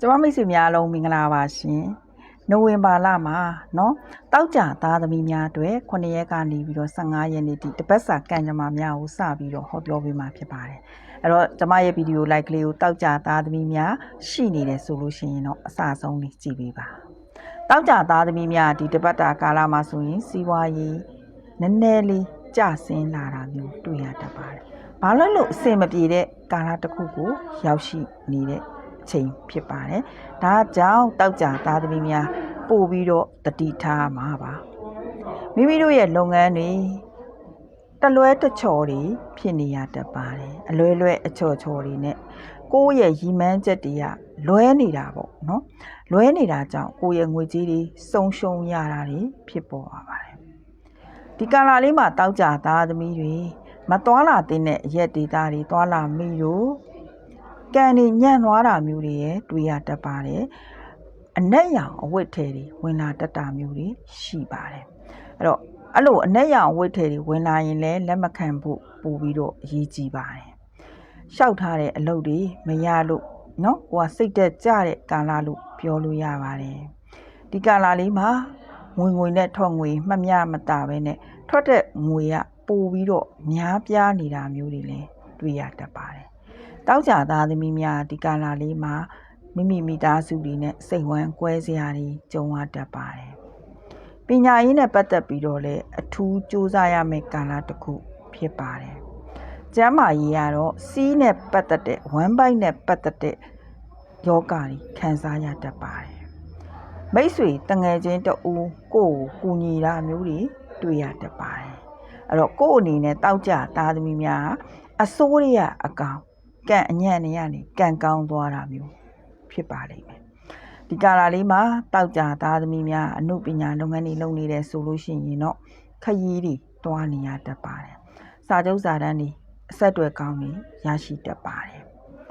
ကျမမိတ်ဆွေများအားလုံးမင်္ဂလာပါရှင်နိုဝင်ဘာလမှာเนาะတောက်ကြသားသမီးများအတွက်9ရက်ကနေပြီးတော့15ရက်နေ့ထိတပတ်စာကံကြမ္မာများကိုစပြီးတော့ဟောပြောပေးမှာဖြစ်ပါတယ်အဲ့တော့ကျမရဲ့ဗီဒီယိုလိုက်ကလေးကိုတောက်ကြသားသမီးများရှိနေတယ်ဆိုလို့ရှိရင်တော့အစအဆုံးလေးကြည့်ပေးပါတောက်ကြသားသမီးများဒီတပတ်တာကာလမှာဆိုရင်စီးပွားရေးနည်းနည်းလေးကျဆင်းလာတာမျိုးတွေ့ရတတ်ပါတယ်ဘာလို့လို့အဆင်မပြေတဲ့ကာလတစ်ခုကိုရောက်ရှိနေတဲ့အ ချိန်ဖြစ်ပါတယ်။ဒါကြောင့်တောက်ကြသားသမီးများပို့ပြီးတော့တတိထားမှာပါ။မိမိတို့ရဲ့လုပ်ငန်းတွေတလွဲတချော်တွေဖြစ်နေရတတ်ပါတယ်။အလွဲလွဲအချော်ချော်တွေနဲ့ကိုယ့်ရဲ့ရီမန်းချက်တွေကလွဲနေတာပေါ့နော်။လွဲနေတာကြောင့်ကိုယ့်ရဲ့ငွေကြေးတွေစုံရှုံရတာတွေဖြစ်ပေါ်ပါပါတယ်။ဒီကာလလေးမှာတောက်ကြသားသမီးတွေမသွားလာတဲ့အရက်ဒေတာတွေသွားလာမိလို့ ကန်တွေညံ့သွားတာမျိုးတွေရဲ့တွေ့ရတတ်ပါတယ်။အနက်ရောင်အဝတ်ထည်တွေဝင်လာတတ်တာမျိုးတွေရှိပါတယ်။အဲ့တော့အဲ့လိုအနက်ရောင်အဝတ်ထည်တွေဝင်လာရင်လည်းလက်မခံဖို့ပို့ပြီးတော့အရေးကြီးပါတယ်။ရှောက်ထားတဲ့အလုပ်တွေမရလို့နော်ဟိုကစိတ်သက်ကြတဲ့ကာလလို့ပြောလို့ရပါတယ်။ဒီကာလလေးမှာငွေငွေနဲ့ထွက်ငွေမှမျှမတာပဲနဲ့ထွက်တဲ့ငွေကပိုပြီးတော့များပြားနေတာမျိုးတွေလည်းတွေ့ရတတ်ပါတယ် တောက်ကြသားသမီးများဒီကာလလေးမှာမိမိမိသားစုတွေနဲ့စိတ်ဝမ်းကွဲစရာတွေကြုံရတတ်ပါတယ်။ပညာရေးနဲ့ပတ်သက်ပြီးတော့လည်းအထူးစူးစမ်းရမယ့်ကာလတစ်ခုဖြစ်ပါတယ်။ကျမ်းမာရေးကတော့စီးနဲ့ပတ်သက်တဲ့ဝမ်းပိုက်နဲ့ပတ်သက်တဲ့ယောဂါတွေခံစားရတတ်ပါတယ်။မိတ်ဆွေတငယ်ချင်းတဦးကိုယ့်ကိုကူညီတာမျိုးတွေတွေ့ရတတ်ပါတယ်။အဲ့တော့ကိုယ့်အနေနဲ့တောက်ကြသားသမီးများအစိုးရအကောင် ကံအညံ့နေရနေကံကောင်းသွားတာမျိုးဖြစ်ပါလိမ့်မယ်။ဒီကာလလေးမှာတောက်ကြသားသမီးများအမှုပညာလုပ်ငန်းတွေလုပ်နေတယ်ဆိုလို့ရှိရင်တော့ခရီးတွေတွားနေရတတ်ပါတယ်။စာချုပ်စာတမ်းတွေအဆက်အသွယ်ကောင်းတွေရရှိတတ်ပါတယ်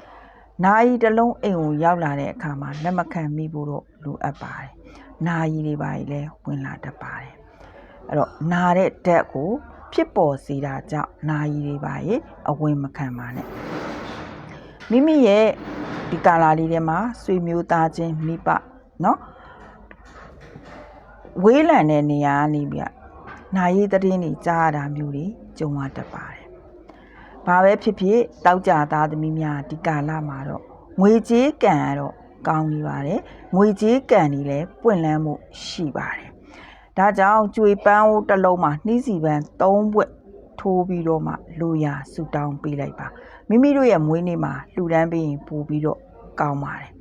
။နာယီတစ်လုံးအိမ်ကိုရောက်လာတဲ့အခါမှာလက်မခံမိဖို့တော့လိုအပ်ပါတယ်။နာယီတွေပါလည်းဝင်လာတတ်ပါတယ်။အဲ့တော့နာတဲ့ဓာတ်ကိုဖြစ်ပေါ်စေတာကြောင့်နာယီတွေပါရဲ့အဝင်မခံပါနဲ့ မိမိရဲ့ဒီကာလာလေးထဲမှာဆွေမျိုးသားချင်းမိပနော်ဝေးလံတဲ့နေရာနေပြနိုင်ရည်တည်င်းနေကြားရတာမျိုးတွေကြုံရတတ်ပါတယ်။ဘာပဲဖြစ်ဖြစ်တောက်ကြသားသမီးများဒီကာလမှာတော့ငွေကြေးကံကတော့ကောင်းနေပါတယ်။ငွေကြေးကံတွေလည်းပွင့်လန်းမှုရှိပါတယ်။ဒါကြောင့်ကြွေပန်းဦးတစ်လုံးမှာနှီးစီပန်း၃ဘွဲ့ ထိုးပြီးတော့မှလူရဆူတောင်းပေးလိုက်ပါမိမိတို့ရဲ့မွေးနေ့မှာလှူဒန်းပေးရင်ပို့ပြီးတော့ကောင်းပါတယ်